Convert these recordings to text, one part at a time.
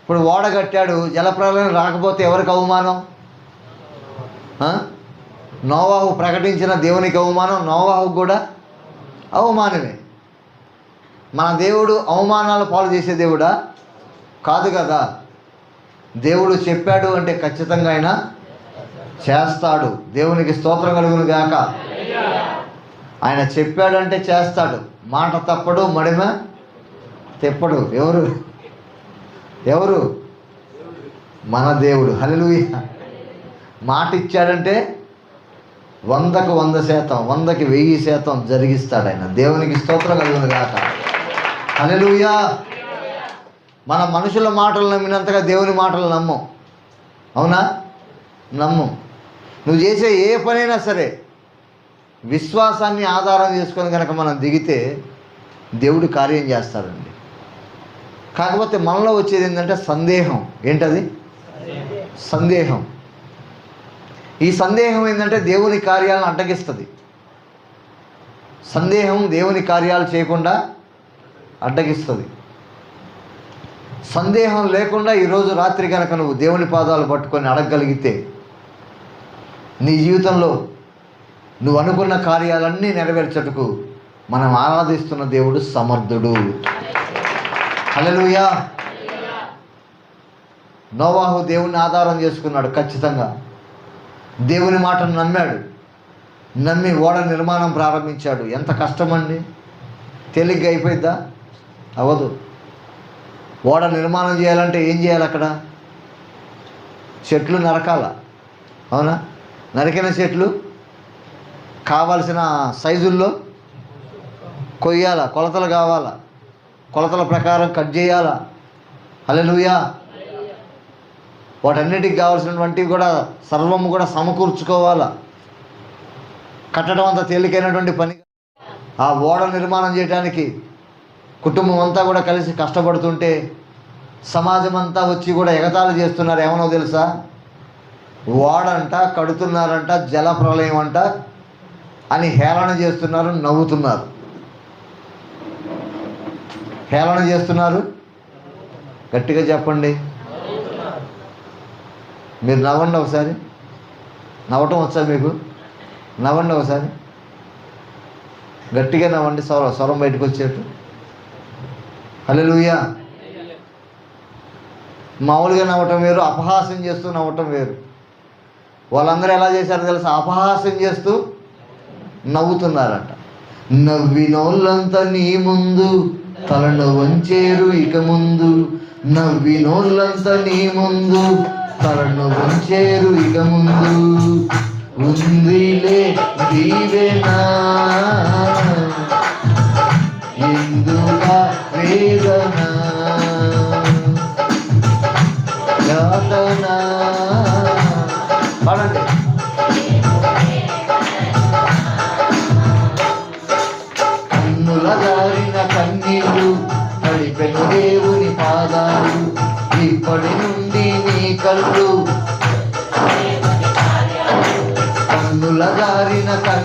ఇప్పుడు ఓడ కట్టాడు జలప్రలయం రాకపోతే ఎవరికి అవమానం? నోవాహు ప్రకటించిన దేవునికి అవమానం నోవాహు కూడా అవమానమే. మన దేవుడు అవమానాలు పాలు చేసే దేవుడా? కాదు కదా. దేవుడు చెప్పాడు అంటే ఖచ్చితంగా ఆయన చేస్తాడు. దేవునికి స్తోత్రం కలుగును గాక. ఆయన చెప్పాడంటే చేస్తాడు. మాట తప్పడు మడిమ తెప్పడు. ఎవరు? ఎవరు? మన దేవుడు. హల్లెలూయా. మాట ఇచ్చాడంటే వందకు వంద శాతం వందకి వెయ్యి శాతం జరిగిస్తాడు ఆయన. దేవునికి స్తోత్రం కలుగును కాక హల్లెలూయా. మన మనుషుల మాటలు నమ్మినంతగా దేవుని మాటలు నమ్మం. అవునా? నమ్మం. నువ్వు చేసే ఏ పనైనా సరే విశ్వాసాన్ని ఆధారం చేసుకొని కనుక మనం దిగితే దేవుడు కార్యం చేస్తాడండి. కాకపోతే మనలో వచ్చేది ఏంటంటే సందేహం. ఏంటది? సందేహం. ఈ సందేహం ఏంటంటే దేవుని కార్యాలను అడ్డగిస్తుంది. సందేహం దేవుని కార్యాలు చేయకుండా అడ్డగిస్తుంది. సందేహం లేకుండా ఈరోజు రాత్రి కనుక నువ్వు దేవుని పాదాలు పట్టుకొని అడగగలిగితే నీ జీవితంలో నువ్వు అనుకున్న కార్యాలన్నీ నెరవేర్చటకు మనం ఆరాధిస్తున్న దేవుడు సమర్థుడు. హలలుయా నోవాహు దేవుని ఆధారం చేసుకున్నాడు ఖచ్చితంగా. దేవుని మాటను నమ్మాడు. నమ్మి ఓడ నిర్మాణం ప్రారంభించాడు. ఎంత కష్టమండి. తేలిగ్గా అయిపోయిద్దా? అవ్వదు. ఓడ నిర్మాణం చేయాలంటే ఏం చేయాలి అక్కడ? చెట్లు నరకాల? అవునా? నరికిన చెట్లు కావాల్సిన సైజుల్లో కొయ్యాల? కొలతలు కావాలా? కొలతల ప్రకారం కట్ చేయాలా? హల్లెలూయా. వాటన్నిటికి కావాల్సినటువంటివి కూడా సర్వము కూడా సమకూర్చుకోవాలా? కట్టడం అంత తేలికైనటువంటి పని. ఆ ఓడ నిర్మాణం చేయడానికి కుటుంబం అంతా కూడా కలిసి కష్టపడుతుంటే సమాజం అంతా వచ్చి కూడా ఎగతాళి చేస్తున్నారు. ఏమనో తెలుసా? ఓడంట కడుతున్నారంట జల ప్రళయం అంట అని హేళన చేస్తున్నారు నవ్వుతున్నారు. హేళన చేస్తున్నారు? గట్టిగా చెప్పండి. మీరు నవ్వండి ఒకసారి. నవ్వటం వచ్చా మీకు? నవ్వండి ఒకసారి. గట్టిగా నవ్వండి స్వరం స్వరం బయటకు వచ్చేట్టు. హల్లెలూయా. మామూలుగా నవ్వటం వేరు అపహాసం చేస్తూ నవ్వటం వేరు. వాళ్ళందరూ ఎలా చేశారో తెలుసా? అపహాసం చేస్తూ నవ్వుతున్నారట. నవ్వినోళ్ళంతా నీ ముందు తలను వంచేరు ఇక ముందు నవ్వినోళ్ళంతా నీ ముందు. తలను వంచేరు ఇక ముందు. ఉందిలే దీవెనా. ఎందుగా వేదన? యాతన? పాడండి. కన్నుల దారిన కన్ను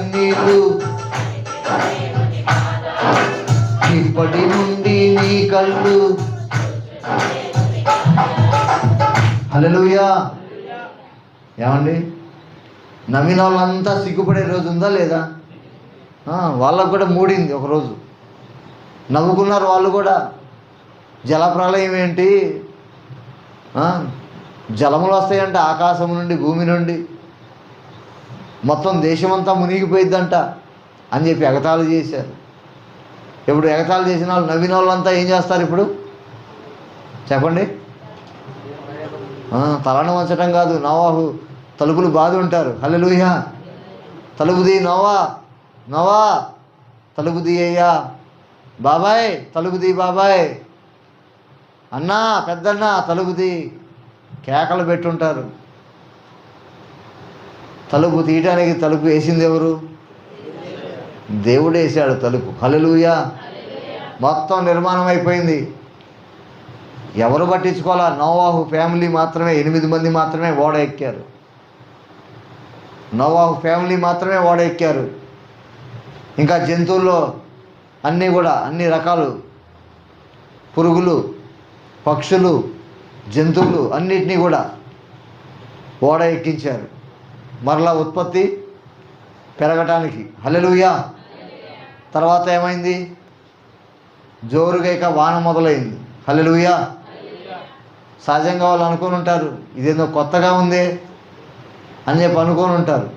కన్నీళ్ళు ఇప్పటి నుండి నీ కళ్ళు. హల్లెలూయా. ఏమండి? నమ్మిన వాళ్ళంతా సిగ్గుపడే రోజు ఉందా లేదా? వాళ్ళకు కూడా మూడింది ఒకరోజు. నవ్వుకున్నారు వాళ్ళు కూడా. జలప్రలయం ఏంటి? జలములు వస్తాయంటే ఆకాశం నుండి భూమి నుండి. మొత్తం దేశమంతా మునిగిపోయిద్దంట అని చెప్పి ఎగతాళి చేశారు. ఇప్పుడు ఎగతాళి చేసిన వాళ్ళు నవ్విన వాళ్ళంతా ఏం చేస్తారు ఇప్పుడు? చెప్పండి. తలను వంచడం కాదు నవాహు తలుపులు బాధ ఉంటారు. హల్లెలూయా. తలుపుది నోవా నోవా. తలుపుది అయ్యా. బాబాయ్ తలుపుది బాబాయ్. అన్నా పెద్దన్న తలుపుది కేకలు పెట్టుంటారు. తలుపు తీయటానికి తలుపు వేసింది ఎవరు? దేవుడు వేసాడు తలుపు. హలలుయా మొత్తం నిర్మాణం అయిపోయింది. ఎవరు పట్టించుకోవాలా? నోవాహు ఫ్యామిలీ మాత్రమే. ఎనిమిది మంది మాత్రమే ఓడ ఎక్కారు. నోవాహు ఫ్యామిలీ మాత్రమే ఓడ ఎక్కారు. ఇంకా జంతువుల్లో అన్నీ కూడా అన్ని రకాలు. పురుగులు పక్షులు జంతువులు అన్నిటినీ కూడా ఓడ ఎక్కించారు. మరలా ఉత్పత్తి పెరగటానికి. హల్లెలూయా. తర్వాత ఏమైంది? జోరుగా ఇక వాన మొదలైంది. హల్లెలూయా. సహజంగా వాళ్ళు అనుకొని ఉంటారు ఇదేందో కొత్తగా ఉంది అని చెప్పి అనుకొని ఉంటారు.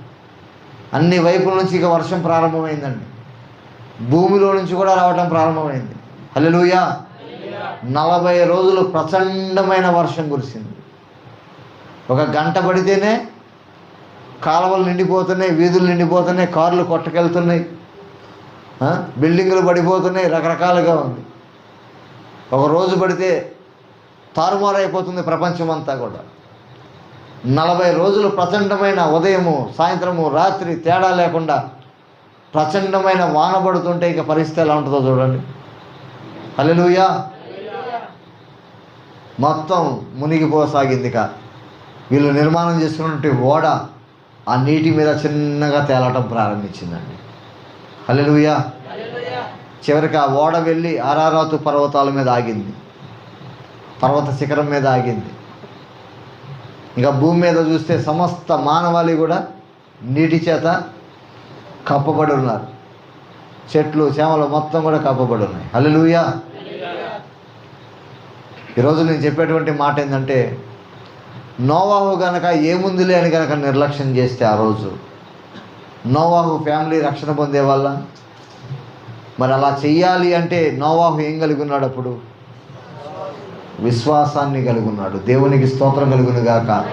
అన్ని వైపుల నుంచి ఇక వర్షం ప్రారంభమైందండి. భూమిలో నుంచి కూడా రావటం ప్రారంభమైంది. హల్లెలూయా. నలభై రోజులు ప్రచండమైన వర్షం కురిసింది. ఒక గంట పడితేనే కాలువలు నిండిపోతున్నాయి వీధులు నిండిపోతున్నాయి కార్లు కొట్టకెళ్తున్నాయి బిల్డింగులు పడిపోతున్నాయి రకరకాలుగా ఉంది. ఒక రోజు పడితే తారుమారు అయిపోతుంది ప్రపంచం అంతా కూడా. నలభై రోజులు ప్రచండమైన ఉదయము సాయంత్రము రాత్రి తేడా లేకుండా ప్రచండమైన వాన పడుతుంటే ఇక పరిస్థితి ఎలా ఉంటుందో చూడండి. అల్లెలుయా మొత్తం మునిగిపోసాగింది ఇక వీళ్ళు నిర్మాణం చేసుకున్నటువంటి ఓడ ఆ నీటి మీద చిన్నగా తేలటం ప్రారంభించిందండి. హల్లెలూయా. చివరికి ఆ ఓడ వెళ్ళి ఆరారాతు పర్వతాల మీద ఆగింది. పర్వత శిఖరం మీద ఆగింది. ఇంకా భూమి మీద చూస్తే సమస్త మానవాళి కూడా నీటి చేత కప్పబడి ఉన్నారు. చెట్లు చేమలు మొత్తం కూడా కప్పబడి ఉన్నాయి. హల్లెలూయా. ఈరోజు నేను చెప్పేటువంటి మాట ఏంటంటే నోవాహు గనక ఏముందిలే అని గనక నిర్లక్ష్యం చేస్తే ఆ రోజు నోవాహు ఫ్యామిలీ రక్షణ పొందే వల్ల మరి అలా చెయ్యాలి అంటే నోవాహు ఏం కలిగి ఉన్నాడు అప్పుడు? విశ్వాసాన్ని కలిగి ఉన్నాడు. దేవునికి స్తోత్రం కలుగును గాక